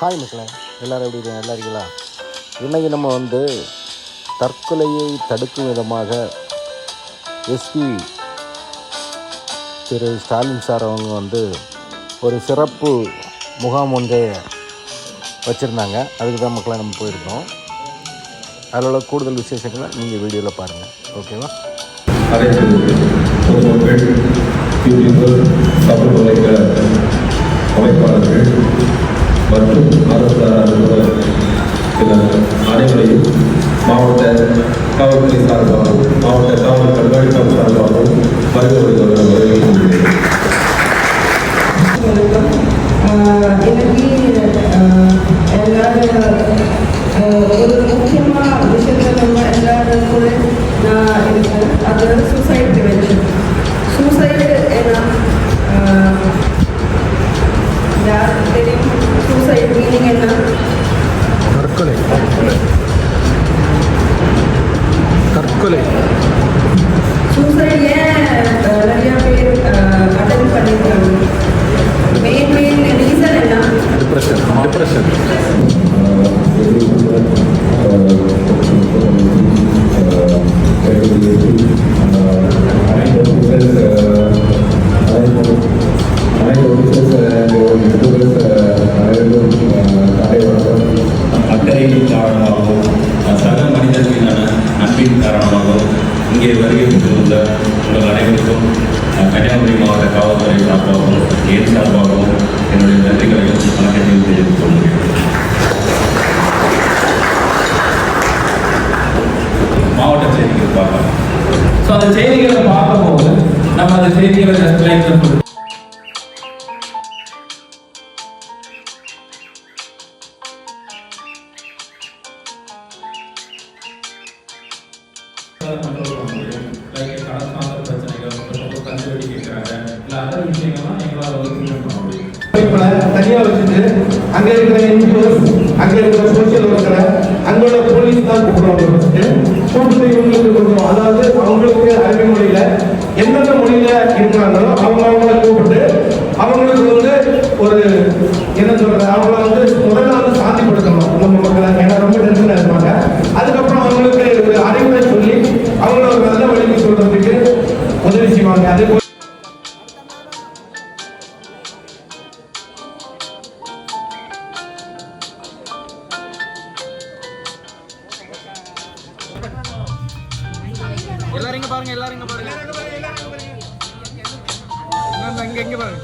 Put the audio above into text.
Hi மக்களே. எல்லோரும் எப்படி நல்லா இருக்கீங்களா? இன்றைக்கி நம்ம வந்து தற்கொலையை தடுக்கும் விதமாக எஸ்பி திரு ஸ்டாலின் சார் அவங்க வந்து ஒரு சிறப்பு முகாம் ஒன்றை வச்சுருந்தாங்க. அதுக்கு தான் மக்களை நம்ம போயிருக்கோம். அதில் உள்ள கூடுதல் விசேஷங்களை நீங்கள் வீடியோவில் பாருங்கள் ஓகேவா? அனைத்து பொதுமக்கள் மாவட்ட காவல்துறை சார்பாகவும் மாவட்ட காவல் கண்காணிப்பு சார்பாகவும் வருகிறவர்கள் வரவேற்கின்றேன் ஆஹ் எனக்கு ஆஹ் எல்லாரும் ஆஹ் ஒரு முக்கியமாக விஷயத்தை நம்ம எல்லாரும் கூட நான் இருக்கேன் அது சூசைட் ப்ரிவென்ஷன் சூசைடு ஏன்னா ஆஹ் யாருக்கு தெரியும் சூசைட் மீனிங் என்ன என்ன? டிப்ரெஷன் டிப்ரெஷன் அன்பின் காரணமாகவும் இங்கே வருகை பெற்றுள்ள உங்கள் அனைவருக்கும் கன்னியாகுமரி மாவட்ட காவல்துறை சார்பாகவும் என் சார்பாகவும் என்னுடைய நன்றிகளையும் வணக்கத்தையும் தெரிவித்துக் கொள்கிறேன். மாவட்ட செய்திகள் பார்க்கலாம். ஸோ அந்த செய்திகளை பார்க்கும்போது நம்ம அந்த செய்திகளை ஜஸ்ட் லைக் கடற்கால பிரச்சனைகள் ரொம்ப கஞ்சி வெடி கேட்குறாங்க இல்லை அதர் விஷயங்கள்லாம் எங்களால் வந்து க்ளியர் பண்ண முடியும். தனியாக வச்சுட்டு அங்கே இருக்கிற என்ஜிஓஸ் அங்கே இருக்கிற சோசியல் ஒர்க்கரை அங்கே உள்ள போலீஸ் தான் கூப்பிடுவாங்க ஃபர்ஸ்ட் கூப்பிட்டு இவங்களுக்கு கொடுக்கணும். அதாவது அவங்களுக்கு அரபி மொழியில் எந்தெந்த மொழியில் இருக்கிறாங்களோ அவங்க அவங்கள கூப்பிட்டு அவங்களுக்கு வந்து ஒரு என்ன சொல்கிறது அவங்கள வந்து முதல்ல எல்லாரும் இங்கே பாருங்க எல்லாரும் இங்கே பாருங்க. இங்க இங்க பாருங்க.